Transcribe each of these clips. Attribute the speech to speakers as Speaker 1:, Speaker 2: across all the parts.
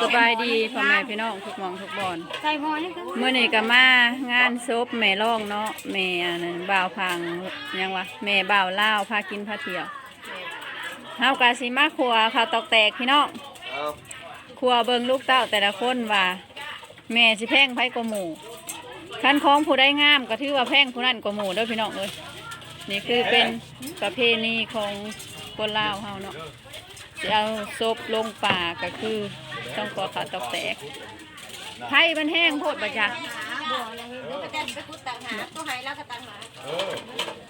Speaker 1: สบายดีพ่อแม่พี่น้องทุกหมองทุกบอน
Speaker 2: ใส่หม้อยังกัน
Speaker 1: เมื่อนี้ก็มางานศพแม่ร่องเนาะแม่อันนั้นบ่าวพังยังวะแม่บ่าวเล่าวพากินพาเที่ยวเฮากาสิมาครัวข้าวตอกแตกพี่น้อง
Speaker 3: เอา
Speaker 1: ครัวเบิงลูกเต้าแต่ละคนว่าแม่สิแพงไผกว่าหมู่คันของผู้ได้งามก็ถือว่าแพงผู้นั้นกว่าหมู่เด้อพี่น้องเอ้ยนี่คือเป็นประเพณีของคนลาวเฮาเนาะสิเอาศพลงป่าก็คือ ต้องขอข้าวตอกแตกไผมันแห้งโพดบ่จ๊ะ
Speaker 2: บ่อะไรเดี๋ยวก็จะไปคุดต่างหากตัวให้แล้วก็ต่างหาก
Speaker 3: เออ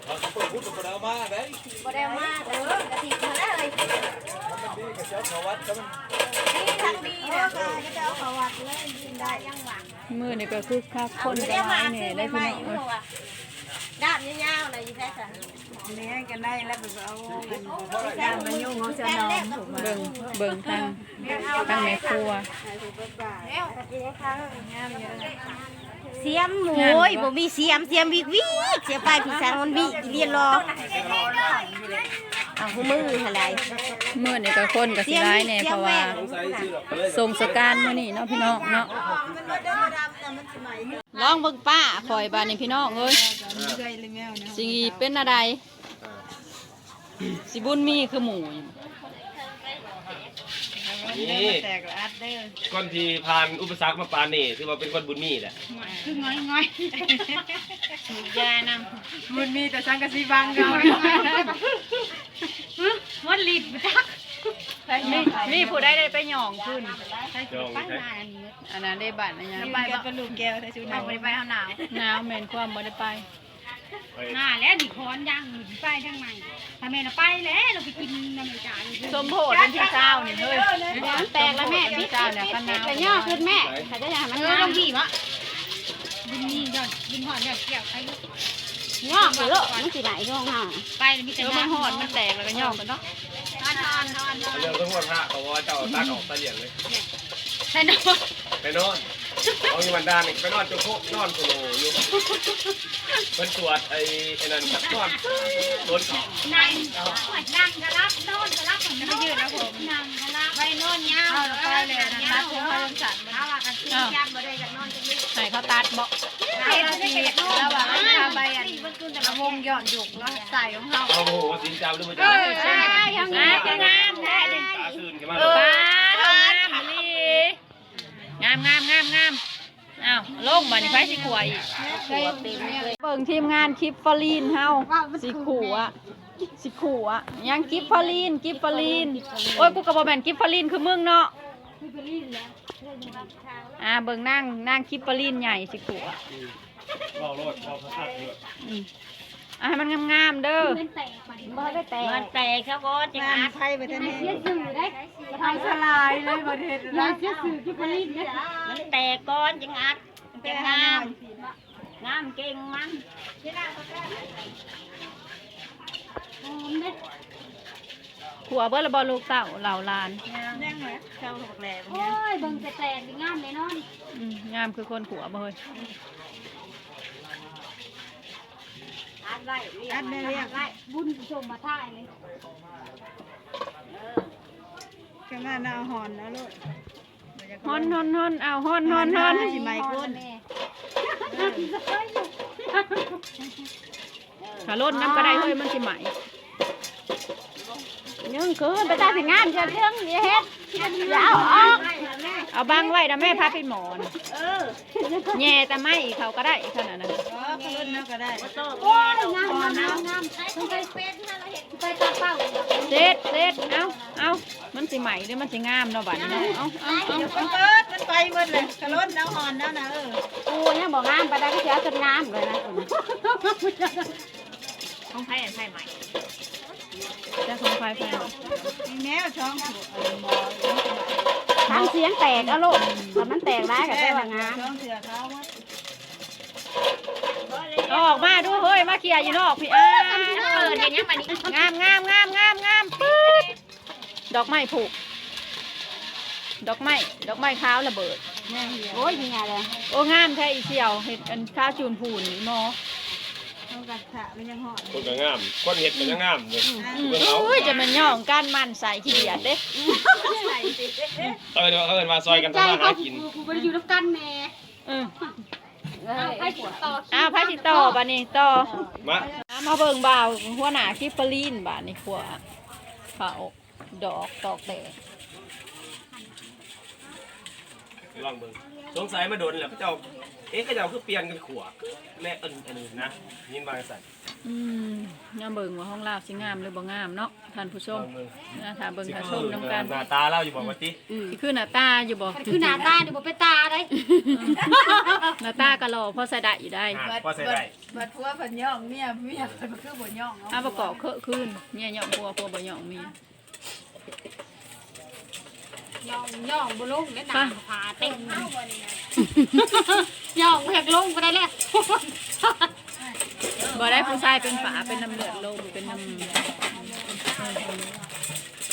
Speaker 3: เอาเปิดพูดกับเรามาได้
Speaker 2: บ่ได้มาเด้อกะทิมาได้เลย
Speaker 3: มันดีกับเจ้าเขาวัดเขามัน
Speaker 2: นี่ทั้งดีนะก็จะเอาเขาวัดเลยกินได้ยังหวัง
Speaker 1: มือนี่ก็คือคักคนก็หลายแหน่ได้พี่น้องเอ้ย
Speaker 2: ด้ามยาวๆเลยยี่แท้จ้ะ
Speaker 4: เลี้ยงกันได้แล้วไปเอาเงิน
Speaker 2: ด้ามมันยุ่งของเจ้าน้องถูกไหม
Speaker 1: เบิ่งเบิ่งทางทางแม่ครัว
Speaker 2: แล้วเสียมโอ้ยบ่มีเสียมเสียมวิกวิกเสียไปพี่สังมันวิเรียนรอเอาหูมือหั่นได
Speaker 1: มือนี่ก็คนก็สิหลายแน่เพราะว่าทรงสการมื้อนี้เนาะพี่น้องเนาะลองเบิ่งป้าคอยบานนี่พี่น้องเอ้ย
Speaker 4: เคยเลยแมวนะ
Speaker 1: สิเป็นอะไร สิบุญมีคือหมูอยู่
Speaker 3: นี่
Speaker 4: แตกอัดเด้อ
Speaker 3: คนที่ผ่านอุปสรรคมาปานนี่ถือว่าเป็นคนบุญมีแหละ
Speaker 4: คือง่อยง่อย
Speaker 1: ยาน
Speaker 4: มันมีแต่สังกะสีบังเขา
Speaker 2: มันลิดจักำ
Speaker 1: มีมีผู้ใดได้ไปหย่องขึ้น
Speaker 3: จองใช่
Speaker 1: อันนั้นได้บัตรนะยาม
Speaker 4: ไปเป็นลูกแก้วแต่ชุด
Speaker 2: ไป
Speaker 4: น้
Speaker 2: บ่ได้ไปเฮาหนาว
Speaker 1: หนาวแม่นความบ่ได้ไป
Speaker 2: ห น้าแล้วดิคอนย่างไปทางไหนถ้าแม่น่ะไปแล้วเราไปกินน้ำมันจาน
Speaker 1: สมโพธิวันที่เก้านี่เฮ้ย
Speaker 2: แตกแล้วแม่
Speaker 1: วันที่เก้าเนี่ยก็หนาว
Speaker 2: แต่ย่อขึ้นแม่ถ้าจะอย่างมันเออลงพี่วะบินนี่ยอดบินหอดยอดเกี่ยวไปย่อไปเลยมันสิไหนย่องห่าไปมี
Speaker 1: เอ
Speaker 2: แต่
Speaker 1: อมันหอดมันแตกแล้วก็หย่องกันเนาะ
Speaker 2: ทานทานทาน
Speaker 3: เรื่องทั้งหมดฮะเขาว่าเจ้าตัดออกตะเหลียงเลย
Speaker 2: ใช่เนาะ
Speaker 3: ไปนอน เอาอยู่วันดานนี่ไปนอนจนโคกนอนโคโลอยู่เป็นตรวจไอ้ไอ้นั่นครับนอนโดนสอบ
Speaker 2: นั่งนั่งกระลับนอนกระลับผมไม่ยืดนะผมนั่งกระลับไปนอนยาวไปเลยนะตัดผมไปลงสันเอาว่ากันซื้อยามบ่ได้กันนอนจังนี้
Speaker 1: ให้เขาตัดบ่
Speaker 2: เฮ็ดได้ก็อยากนอนแล้วว่าเอาไปอันละวงหย่อนยุกแล้วใส่ของเฮา
Speaker 3: เอาโอ้โหสินเจ้าด้วยมั้ย
Speaker 2: เออใช่ยังงามงามแท้เด้
Speaker 3: ตาคืนขึ้นมา
Speaker 1: เอ
Speaker 3: เล
Speaker 1: อยงามลี งามงามงามงามอ้าวลงมานี่ไฟสิขัวอีกเบิ่งทีมงานคลิปฟอลีนเฮาสิขู่อะสิขู่อะยังกิฟฟอลีนกิฟฟอลีนโอ้ยกูก็บ่แม่นกิฟฟอลีนคือมึงเนาะอ่าเบิ่งนั่งนั่งคลิปฟอลีนใหญ่สิขู่อะ
Speaker 3: บอกรถบอกพระสัตว์เลย
Speaker 1: อืมอะให้มันงามๆเด้อ
Speaker 2: บ่ได้แตกมันแตกเขาก็จะำอั
Speaker 4: งาน
Speaker 2: ด
Speaker 4: ไทยไปท่านนี้
Speaker 2: สื่อได้
Speaker 4: ทางสลายเลยประเทศ
Speaker 2: อยากจะสื่อที่ผลิตนะมันแตกก้อนจังอัดจะงามงามเก่งมัน
Speaker 1: ขัวเบิ่ละบ่ลูกเต้าเหล่าหลาน
Speaker 4: ยังไหมเข้าหกแหลม
Speaker 2: โอ้ยเบิ่งแต่แตกดีงามแน่นอน
Speaker 1: อืมงามคือคนขัวบ่เฮ้ย
Speaker 2: อัด ไว้
Speaker 4: อัดได้เรียก
Speaker 2: ไว้บุญชมมาท่ายเลย
Speaker 4: กันหน้าหน้าหอนนะลูก
Speaker 1: ฮอนฮอนฮอนเอาฮอนฮอนฮอน
Speaker 4: สิไมโครน
Speaker 1: ถ้าลดน้ำก็ได้เฮ้ยมันสิไหม
Speaker 2: ยังคือไปตาสิงามจะเรื่องอย่าเฮ็ดอย่าเอาออก
Speaker 1: เอาบังไว้นะแม่พาไปหมอนแย่แต่ไม่เขาก็ได้ขนาดนั้น
Speaker 4: อ๋อคืนแล้วก็ได้
Speaker 2: โอ้ยงามงามงามงามต้องไปเป็นนะเราเห็นไปตาเป้า
Speaker 1: เซ็ดเซ็ดเอาเอามันสิไหมหรือมันสิงามเนาะบัดนี้เนาะเอาเอาเอา
Speaker 4: เปิดมันไปหมดเลยกระล้นแล้วหอนแล้วนะเออ
Speaker 2: กูยังบอกงามไปได้ก็จะเอาจนงามเลยนะ
Speaker 1: ของไผ่อันไผ่ใหม่จะของไผ่ไผ่
Speaker 4: มีแมวช่องถูก
Speaker 2: ทางเสียงแตกอะลูกแต่มันแตกได้ก็แต่ว่างาม
Speaker 4: ช่องเสือเขา
Speaker 1: อาออกมาดูเฮ้ยมาเคลียร์อยู่นอกพี่อ้า
Speaker 2: เปิดอย่างเงี้ยมาดิ
Speaker 1: งามงามงามงามงามปึ๊ดดอกไม้ผูก ดอกไม้ดอกไม้ขาวระเบิด
Speaker 2: โอ้ยมีอะไร
Speaker 1: โอ้งามแท้อีเสี่ยวเห็ดอันข้าวจูนผูนนี่หมอ
Speaker 4: เอากระทะมันยังหอด
Speaker 3: คนก็งาม คนเห็ดก็ยังงามเลย
Speaker 1: อืมโอ้ยจะมันย่องก้านมันใส่ขี้เดียดเด้
Speaker 3: เออเดี๋ยวเอิญมาซอยกัน
Speaker 2: ใจ
Speaker 3: ทำมา
Speaker 2: เขา
Speaker 3: หากิน
Speaker 2: กูบ่ได้อยู่น้ำกันแม่
Speaker 1: อืม
Speaker 2: เอาไปติดต่อ
Speaker 1: อ้าวพระสิต่อบัดนี้ต่อ
Speaker 3: มา
Speaker 1: อะมาเบิ่งบ่าวหัวหน้าคิปปลีนบาดนี้ขัวเขาดอกตอกแตก
Speaker 3: ลองเบิ่งสงสัยมาโดนแหละเขาเจ้า เอ๊ะเขาเจ้าคือเปลี่ยนกันขวบแม่เอิญอันนี้นะยินบางสัน
Speaker 1: อืมงามเบิ่งว่าห้องลาบสิงามหรือบ่งามเนาะท่านผู้ช
Speaker 3: ล
Speaker 1: ม
Speaker 3: องเบิ่ง
Speaker 1: นะถ้าเบิ่ง
Speaker 3: สิ
Speaker 1: ถ้าช
Speaker 3: คื
Speaker 1: ม
Speaker 3: อ
Speaker 1: นํกัน
Speaker 3: หน้าตาเราอยู่บอกว่าติ
Speaker 1: สิคือหน้าตาอยู่บ่
Speaker 2: คือหน้าตาเดี๋ยวบ่ไปตาได้
Speaker 1: หน้าตาก็รอพอใส่ได้อยู่ได้
Speaker 3: อะพอใส่ได้
Speaker 4: บัดพัวเพิ่นย่องเมียเมียเพิ่นบ่คือบ่ย่องเนาะ
Speaker 1: อ้าประกอบเคอะขึ้นเนี่ยย่องพัวพัวบ่ย่องเมีย
Speaker 2: ย่องย่องบ่ลงได้หนาผาเต็มย่องแหกลงบ่ได้แล้ว
Speaker 1: บ่ได้ผู้ชายเป็นฝาเป็นน้ำเลือดลมเป็นน้ำ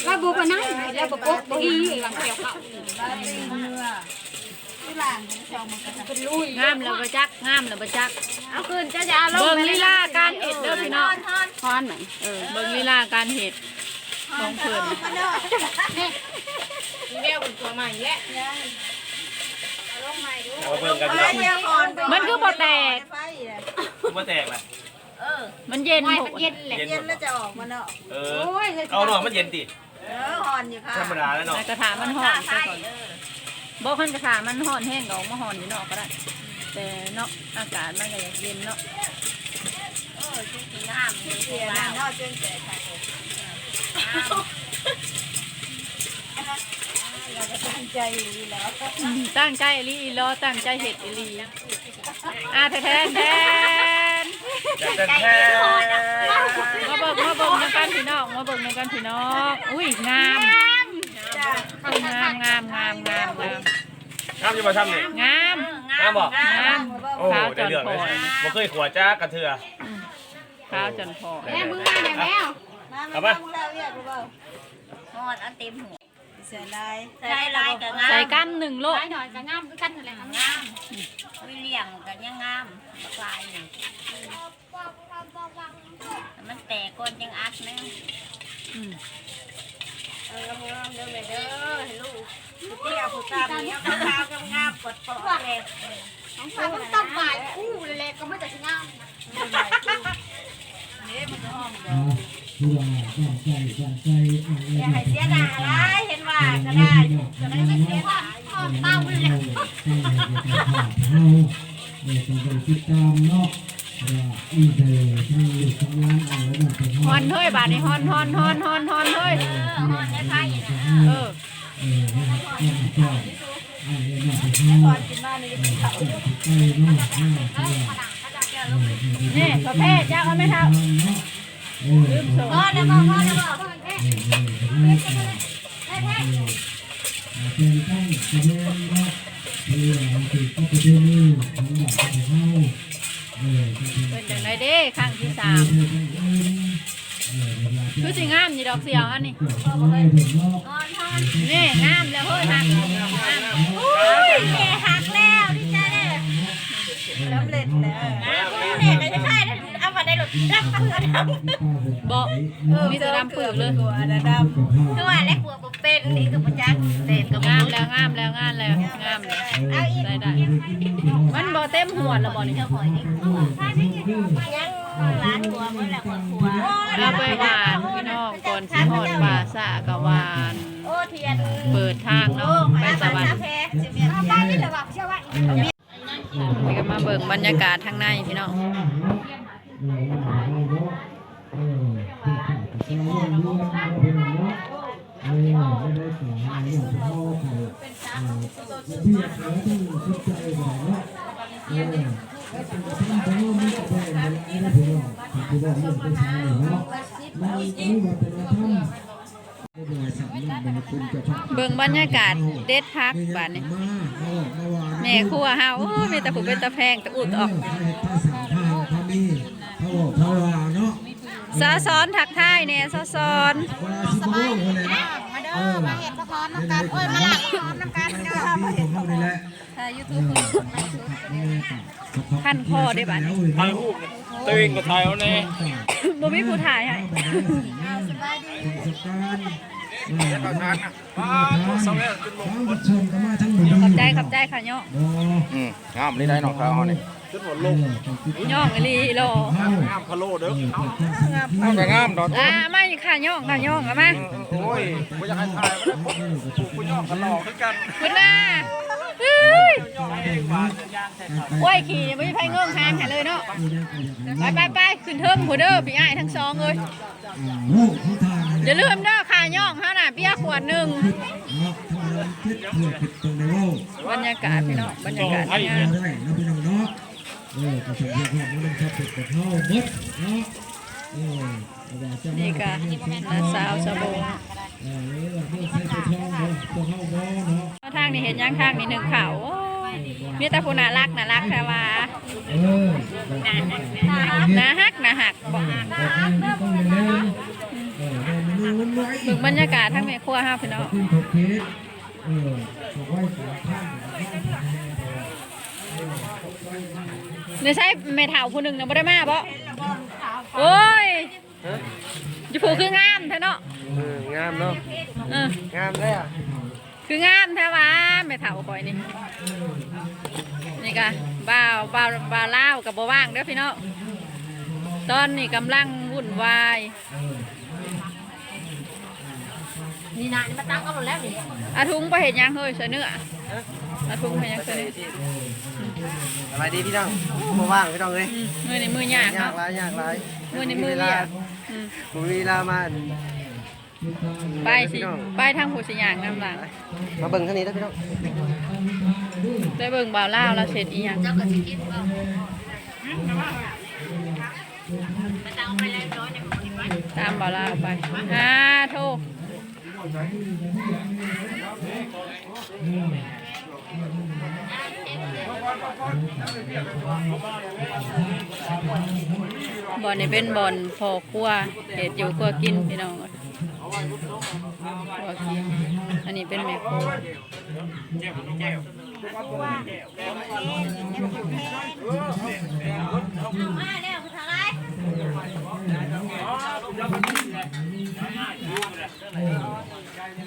Speaker 2: ว่าบ่บ่นั่งแล้วบ่ปกบ่อีหลังเกี่ยวข้าว
Speaker 4: บ้านตีเนื้อที่หลังของชาวมันก็จะ
Speaker 2: เป็นลุย
Speaker 1: งามแล้วบ่จักงามแล้วบ่จัก
Speaker 2: เอาคืนจะจะเอาลง
Speaker 1: เบิ่งลีลาการเฮ็ดเด้อพี่น้อง
Speaker 2: ทอนไหน
Speaker 1: เออเบิ่งลีลาการเฮ็ดของเพิ่น
Speaker 2: แม่ บนตัวใหม่แล้ว
Speaker 3: เอาเบิ่งกัน
Speaker 4: ไป
Speaker 3: เนาะ
Speaker 4: เดียวก่อน
Speaker 1: มันคือบ่แตก
Speaker 4: ไฟเลย
Speaker 3: คือบ่แตกแหละ
Speaker 1: มันเย็น
Speaker 2: ไม่
Speaker 1: โห
Speaker 2: มันเย็นแหละ
Speaker 3: เย็น
Speaker 4: เย็น
Speaker 3: หม
Speaker 4: แล้ว
Speaker 3: ด
Speaker 4: จะออกมาเนาะ
Speaker 3: เอ
Speaker 2: โอ้
Speaker 3: อยเอาหน่อมันเย็นติ
Speaker 4: เออหอนอยู่ค่ะ
Speaker 3: ธรรมดาแล้วเนาะ
Speaker 1: แต่กระถามันห่อนซะก่อนบ่คันกระถามันห่อนแห้งก็ออกมาห่อนอยู่นอกก็ได้ แต่เนาะอากาศมันก็อยากเย็นเนาะ
Speaker 4: เสียนะเนาะจนแต่ค่ะเราก็ ตั้งใจอยู่ดีแล้ว
Speaker 1: อืมตั้งใจอีหลีอีหลอตั้งใจเฮ็ดอีหลีอ่าแทนแทน
Speaker 3: แต่แท้
Speaker 1: มาเบิ่งมาเบิ่งนำกันพี่น้องมาเบิ่งนำกันพี่น้องอุ้ยงาม
Speaker 4: จ้า
Speaker 1: อุ้ยงามงามงามงามงาม
Speaker 3: งามอยู่บ่ทำนี่
Speaker 1: งาม
Speaker 3: งามบ่
Speaker 1: งาม
Speaker 3: โอ้ได้เรื่องเลยบ่เคยขวจ้ากระเทือ
Speaker 1: ขาวจนพอ
Speaker 2: แม่มือมาแม่แมว
Speaker 4: มาไม่ต้องแล้วเรียกกูเปล่า
Speaker 5: หอดอันเต็มหัว
Speaker 4: เสียลาย
Speaker 5: ใส่ลายกับงาม
Speaker 1: ใส่กันหนึ่งโล
Speaker 2: หน่อยหน่อยจะงามคือกันนั่นแหละ
Speaker 5: งามวิเลียงกันยังงามบักลายนี่แต่มันแตกก้นยังอัดแม่
Speaker 1: อืม
Speaker 5: เอองามเด้อแม่เด้อให้ลูกเตี้ยผู้ตามนี้ขาวๆงามๆปลดปลอกเลย
Speaker 2: ของฝากต้องตั้งบ่ายคู่เลยแหละก็ไม่จะงาม
Speaker 5: อย่าให้เสียดายหลายเห็นว่า ก็ได้จะได้ไม่เสียดาย
Speaker 2: ทอเต้าเลยแหละ
Speaker 1: ฮอนเฮ้ยบาดนี้ฮอนฮอนฮอนฮอนฮอนเฮ้ย
Speaker 5: เออหอนได้ไพ่
Speaker 1: เออ
Speaker 4: เออนี่
Speaker 1: ประเภทเจ้าเอาไหมครับลืมส่ง
Speaker 5: พ่อนะพ่อพ่อนะพ่อ
Speaker 1: เป็นจังไดเด้ครั้งที่สามคือสิงามนี่ดอกเสียวอันนี้
Speaker 5: งอนทอน
Speaker 1: นี่งามแล้วเฮ้ยหักงาม
Speaker 5: อุ้ยแม่หักแล้วดิจ้าเนี่ย
Speaker 4: สำเร็จแล้ว
Speaker 5: แม่ก็จะใช่เอามาได้หลุดรับเพื่อนท
Speaker 1: บอกมีแต่ดำปึกเลย
Speaker 4: ตัวอันดำำ
Speaker 5: ตัวและกลัวบ่เป็นนี่คือประจักษ์เด่นกับ
Speaker 1: งามแล้วงามแล้วงามแล้วงามแล้ว
Speaker 5: เอาอีก
Speaker 1: ได้ได้มันบ่เต็มหัวแล้วบ่นี่
Speaker 5: เจ้าหอยนี่หัวยังร้านหัวเมื่อไหร่คนหัว
Speaker 1: เอาไปหวานพี่น้องก่อนสิฮอดป่าสะกะหวาน
Speaker 5: โอ้เทียน
Speaker 1: เปิดทางเนาะไปสวรรค์
Speaker 5: แพ้จะมีอะไรนี่แหละว่าเชื่อว่า
Speaker 1: นี่ก็มาเบิ่งบรรยากาศทางในพี่น้อง เบิ่งบรรยากาศเด็ดพักบาดนี้แม่ครัวเฮาโอ้มีแต่ผู้เป็นตะแพงตะอุดออก สาสอนทักทายแน่สาสอน
Speaker 4: มาเด้
Speaker 2: ด้อมาเห็ดกระเพาะน้ำกันโอ้ยมาหลับกระเพาะน้ำกันเด้อ
Speaker 6: ดีของเขานี่แหละ
Speaker 1: ถ่ายยูทูบขั้นคอได้บัดนี้
Speaker 3: ถ่ายรูปตัวเองก็ถ่ายเอาแน่
Speaker 1: บ่มีผู้ถ่ายให้
Speaker 6: สการประธานสวัสดีทั้งผู้ชมกันมาทั้งหมด
Speaker 1: ขอบใจขอบใจค่ะย่อ
Speaker 6: โอ้
Speaker 7: อืมงามนี่ได้น้องเขาเนี่ ย
Speaker 1: ย่องอีหลีโล
Speaker 6: เข้างา
Speaker 3: มพะโล้เด้อ
Speaker 7: เอาไปงามดอก
Speaker 1: อ่ามาอีกค่ะย่องค่ะย่องเอามา
Speaker 7: โอ้ยกูอยากให้ถ่ายมาได้ผมกูย่อกันหลอกคือกัน
Speaker 1: คุณน่าเฮ้ยโอ้ยขี่ไม่มีไผเงื่องทางให้เลยเนาะไปไปไปขึ้นเทิงผู้เด้อพี่อ้ายทั้งสองเอ้ย
Speaker 6: ลูกของทาง
Speaker 1: อย่าลืมเด้อค่ะย่องเฮาน่ะเบียร์ขวดหนึง
Speaker 6: เนาะทำงานคิดเพื่อปิดตรงในโลก
Speaker 1: บรรยากาศพี่น้องบรรยากาศงา
Speaker 6: เรา
Speaker 1: น
Speaker 6: ได้ เอออกระสุนเพื่อนมันต้องขับติดกับเขาเบิดเนาะเออ
Speaker 1: นี่ก็น้าสาวสะบง
Speaker 6: เออเรื่องใช้ตัวทองเนาะตัวเข้าบ่เนาะ
Speaker 1: ทางนี้เห็นยังทางนี้หนึ่งเขาโอ้ยมีแต่ผู้น่ารักน่ารักแต่ว่า
Speaker 6: เออแบบนั้น
Speaker 1: น่าฮักน่าหักบอก
Speaker 6: บบนั้นต้องเร็วเออมันมันน้อย
Speaker 1: เบิ่งบรรยากาศทั้งแม่ครัวเฮาพี่น้อง
Speaker 6: ขึ้นเขาคิดเออเขาไว้สามข้าง
Speaker 1: นี่ใช่แม่เฒ่าผู้หนึงน่ะบ่ได้มาบ่โอ้ยอยู่ผู้คืองามแท้เนาะ
Speaker 3: งามเนาะ
Speaker 1: เอองา
Speaker 3: มเลยอะ
Speaker 1: คืองามแท้ว่าแม่เฒ่าข่อยนี่นี่ก็บ่าวบ่าวบ่าวลาวกับบ่ว่างเด้อพี่น้องตอนนี้กำลังวุ่นวาย
Speaker 2: นี่นะนี่มาตั้งก็หมดแล้วนี่
Speaker 1: อาทุงไปเห็นยังเฮ้ยเสยเนื้ออาทุงไปยังเสยเนื้อ
Speaker 3: สบายดีพี่น้องบ่ว่างพี่น้องเอ้ย
Speaker 1: อืมมือในมือยาก
Speaker 3: ยา
Speaker 1: เนาะ
Speaker 3: กหลายยากหลาย
Speaker 1: มือในมือเรียกอืม
Speaker 3: บ่มีเวลามา
Speaker 1: ไปสิไปทางผู้สิยางน้ำหลัง
Speaker 3: มาเบิ่งทางนี้นะพี่น้อง
Speaker 1: ได้เบิ่งบ่าวล่าวแล้วเสร็จอีหยัง
Speaker 2: เจ้าก็สิกินบ่ไปตั้งไปเลยร้อยในหมดนี่ไป
Speaker 1: ตามบ่าวล่าวไปอ่าโทษ บ่อนนี่เป็นบ่อนพอครัวเห็ดอยู่ครัวกินพี่น้องเอ้ยครัวกินอันนี้เป็นแม่ครัว
Speaker 2: มาแล้วคือางไร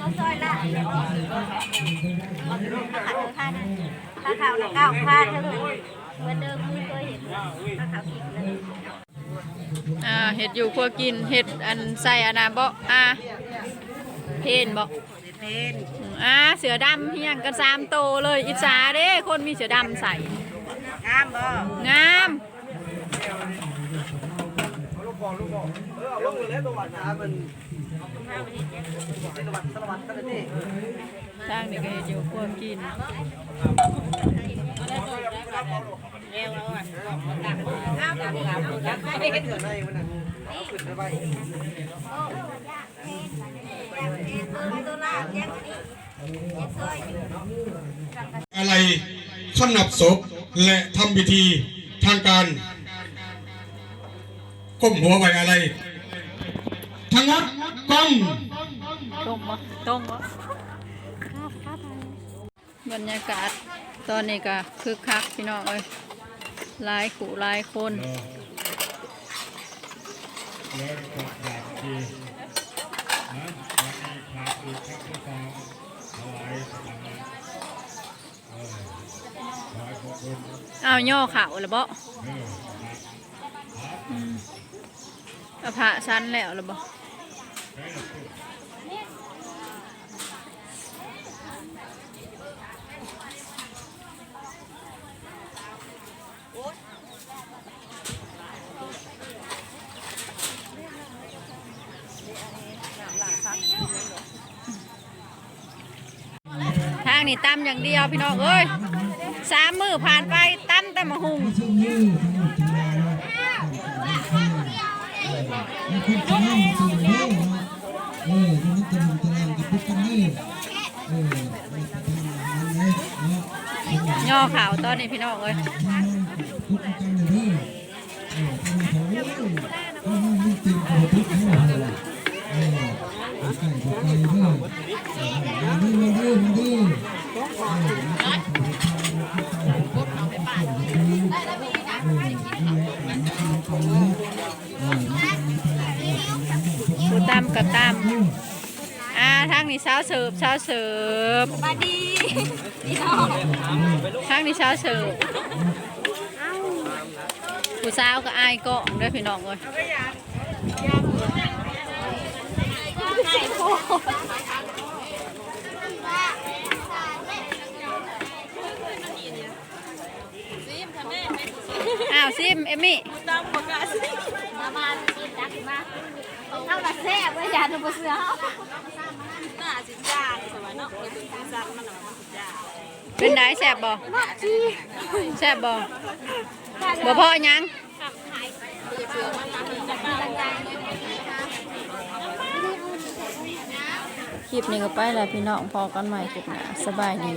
Speaker 2: ก็ซอยละถ้า ข่าวเก้าพลาดเท่านั้นเหมือนเดิมไม่เคยเห็นถ้าข่าวผิดเลย
Speaker 1: อ่าเห็ดอยู่ครัวกินเห็ดอันใส่อันน่ะบ่อ่าเพนบ่
Speaker 5: เพน
Speaker 1: อืมอ่าเสือดำเฮียงกันสามโตวเลยอิจฉาเด้คนมีเสือดำใส่
Speaker 5: งามบ่
Speaker 1: งาม
Speaker 3: ลงแล้วตัววัดนะมันสวัสดิ์สวัสดิ์กันนี่
Speaker 1: ทางนี้ก็เห็ดอยู่ครัวกิน
Speaker 8: อะไรขนับศพและทำพิธีทางการ ก้มหัวไว้อะไรทั้งหมดก้ม
Speaker 1: ตรงบ่ตรงบ่บรรยากาศตอนนี้ก็คึกคักพี่น้องเอ้ยหลายขู่หลายคนเอาย่อเข่าแล้วบ่อืม เอาพะชั้นแล้วแล้วบ่ทางนี้ตำอย่างเดียวพี่น้องเอ้ยสามมือผ่านไปตำแต่มาหุง
Speaker 6: ช่วงนี้ทั้งหมดจะมาแล้วแล้วคุณจะนั่งส่วนเดียวเนาะเออมันจะมันจะนั่งกับพุทธนี่เออนเลยเนาะ
Speaker 1: ย่อขาวตอนนี้พี่น้องเอ้ย
Speaker 6: พุทธกันเลยเออทำเขาเออเขาไม่ตีนเขาพุทธเขาเลยเออก่บ่ไก่เด้อมาดื้อมาดื้อมาดื้อ
Speaker 1: ผู้ตามกับตาม
Speaker 6: เนาะ
Speaker 1: อ่าทางนี้สาวเสิร์ฟสาวเสิร์ฟ
Speaker 2: มาดี
Speaker 1: ทางนี้สาวเสิร์ฟผู้สาวก็อายเกาะเด้วยพี่น้องเอ้ยอ้าวซิม เอมมี่
Speaker 2: มามากินจักมา เอาละแซ่บเลยอย่าดูบ่เสือเฮา
Speaker 1: เป็นได้แซ่บบ่แซ่บบ่บ่พอหยังคลิปนี้ก็ไปแล้วพี่น้องพอกันใหม่คลิปหน้าสบายดี